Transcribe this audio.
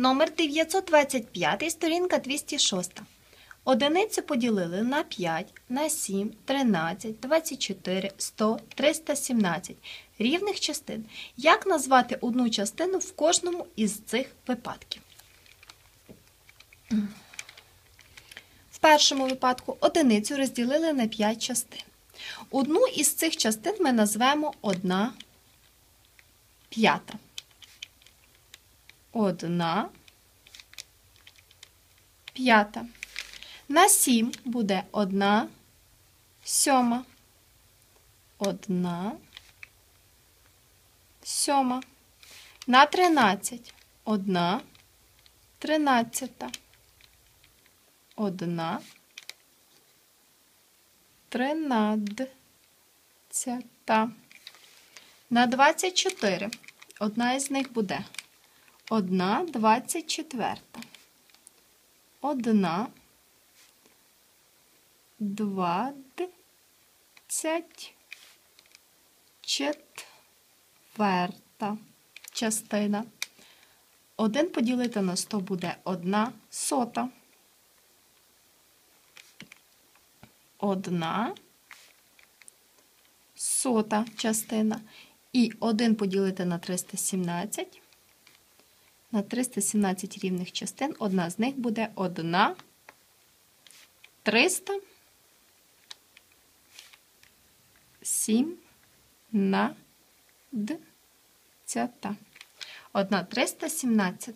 Номер 925, сторінка 206. Одиницю поділили на 5, на 7, 13, 24, 100, 317 рівних частин. Як назвати одну частину в кожному із цих випадків? В першому випадку одиницю розділили на 5 частин. Одну із цих частин ми назвемо 1 п'ята. Одна п'ята. На 7 буде 1 сьома. Одна сьома. На 13 1 тринадцята. Одна тринадцята. На 24 одна із них буде одна двадцять четверта. Одна двадцять четверта частина. Один поділити на 100 буде одна сота. Одна сота частина. І 1 поділити на 317. На 317 рівних частин одна з них буде одна 300 7 на д цята. Одна 317.